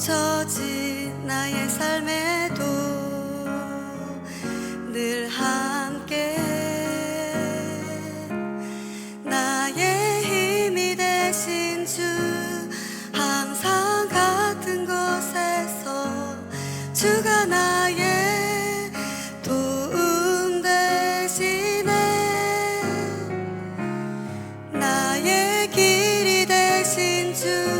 멈춰진 나의 삶에도 늘 함께 나의 힘이 되신 주 항상 같은 곳에서 주가 나의 도움 되시네. 나의 길이 되신 주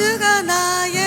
주가 나의